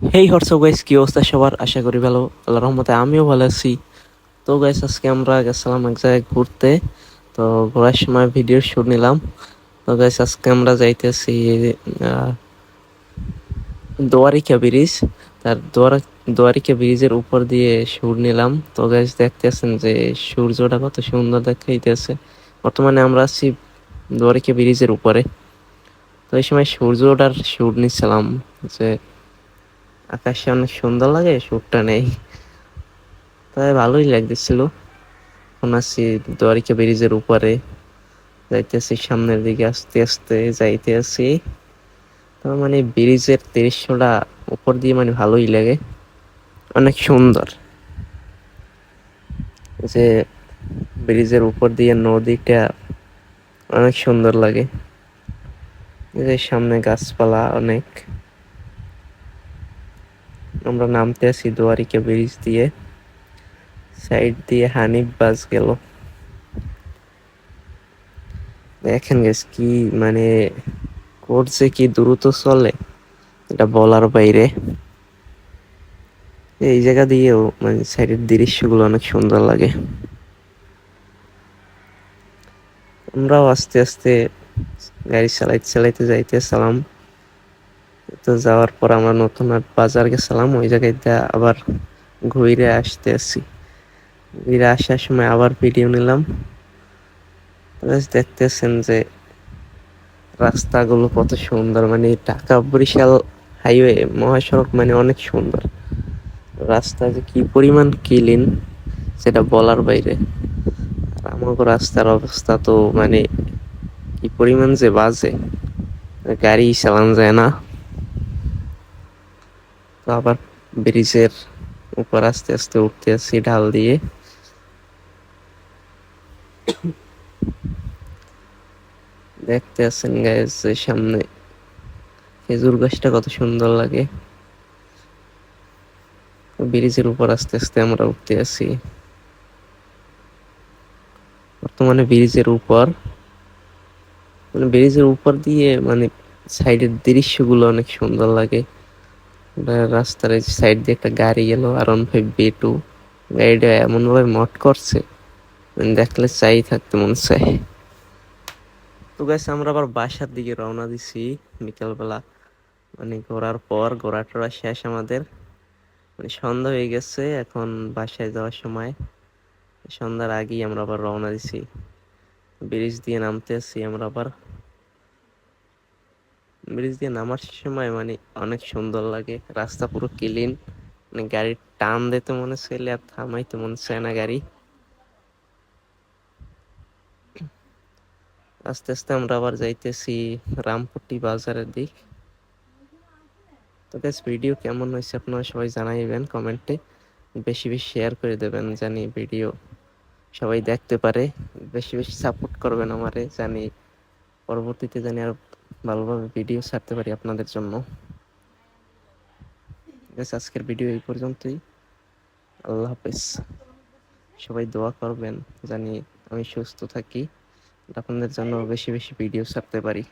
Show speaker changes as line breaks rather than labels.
হেই WhatsApp guys কি অবস্থা সবার? আশা করি ভালো, আল্লাহর রহমতে আমিও ভালো আছি। তো গাইস আজকে আমরা গেছিলাম এক জায়গায় ঘুরতে। তো, ঘোরার সময় ভিডিও শুট নিলাম। তো গাইস আজকে আমরা যাইতেছি দোয়ারিকা ব্রিজ তার দোয়ারা, দোয়ারিকা ব্রিজের উপর দিয়ে শুট নিলাম। তো গাইস দেখতেছেন যে সূর্যটা কত সুন্দর দেখাইতেছে। বর্তমানে আমরা আছি দোয়ারিকা ব্রিজের উপরে। তো, এই সময় সূর্যটার সুর নিচ্ছিলাম যে আকাশে অনেক সুন্দর লাগে শুটটা নেই। তাই ভালোই লাগতেছিল। এখন আছি দ্বারিকা ব্রিজের উপরে। যাইতেছি সামনের দিকে, আস্তে আস্তে যাইতে আছি। তার মানে ব্রিজের দৃশ্যটা উপর দিয়ে মানে ভালোই লাগে। অনেক সুন্দর। যে ব্রিজের উপর দিয়ে নদীটা অনেক সুন্দর লাগে। যে সামনে গাছপালা অনেক। আমরা নামতে আছি দুয়ারিকা ব্রিজ দিয়ে। সাইড দিয়ে হানিফ বাস গেল। দেখেন গেছ কি মানে করছে, কি দ্রুত চলে, এটা বলার বাইরে। এই জায়গা দিয়েও মানে সাইডের দৃশ্যগুলো অনেক সুন্দর লাগে। আমরাও আস্তে আস্তে গাড়ি চালাইতে চালাইতে যাইতেছিলাম। তো যাওয়ার পর আমরা নতুন আর বাজার গেছিলাম, ওই জায়গায় আবার ঘুরে আসতে আসি ঘুরে আসার সময় আবার ভিডিও নিলাম। দেখতেছেন যে রাস্তাগুলো কত সুন্দর মানে ঢাকা বরিশাল হাইওয়ে মহাসড়ক মানে অনেক সুন্দর। রাস্তা যে কি পরিমাণ ক্লিন সেটা বলার বাইরে। আর আমাকে রাস্তার অবস্থা তো মানে কি পরিমাণ যে বাজে, গাড়ি চালানো যায় না। আবার ব্রিজের উপর আস্তে আস্তে উঠতে আসি ঢাল দিয়ে। দেখতে আছেন গাইজ সামনে খেজুর গাছটা কত সুন্দর লাগে। ব্রিজের উপর আস্তে আস্তে আমরা উঠতে আছি বর্তমানে ব্রিজের উপর মানে ব্রিজের উপর দিয়ে মানে সাইডের দৃশ্যগুলো অনেক সুন্দর লাগে। রাস্তার সাইড দিয়ে একটা গাড়ি গেল, আর ওয়ান ফাইভ বি টু গাড়িটা এমন ভাবে মট করছে মানে দেখলে চাই থাকতে মন চাই তো গাইস আমরা আবার বাসার দিকে রওনা দিছি বিকালবেলা। মানে ঘোরার পর, ঘোরা টোরা শেষ আমাদের। মানে সন্ধ্যা হয়ে গেছে, এখন বাসায় যাওয়ার সময়। সন্ধ্যার আগেই আমরা আবার রওনা দিছি। ব্রিজ দিয়ে নামতে আসি আমরা আবার। ব্রিজ দিয়ে নামার সময় মানে অনেক সুন্দর লাগে। রাস্তা পুরো ক্লিন মানে গাড়ির টান দিতে মনে চাইলে আর থামাইতে মনে চায় না গাড়ি। আস্তে আস্তে আমরা আবার যাইতেছি রামপট্টি বাজারের দিক। তো গাইস ভিডিও কেমন হয়েছে আপনারা সবাই জানাইবেন কমেন্টে। বেশি বেশি শেয়ার করে দেবেন জানি ভিডিও সবাই দেখতে পারে। বেশি বেশি সাপোর্ট করবেন আমারে জানি। পরবর্তীতে জানি আর ভালোভাবে ভিডিও ছাড়তে পারি আপনাদের জন্য। আজকের ভিডিও এই পর্যন্তই। আল্লাহ হাফেজ। সবাই দোয়া করবেন জানি আমি সুস্থ থাকি। আপনাদের জন্য বেশি বেশি ভিডিও ছাড়তে পারি।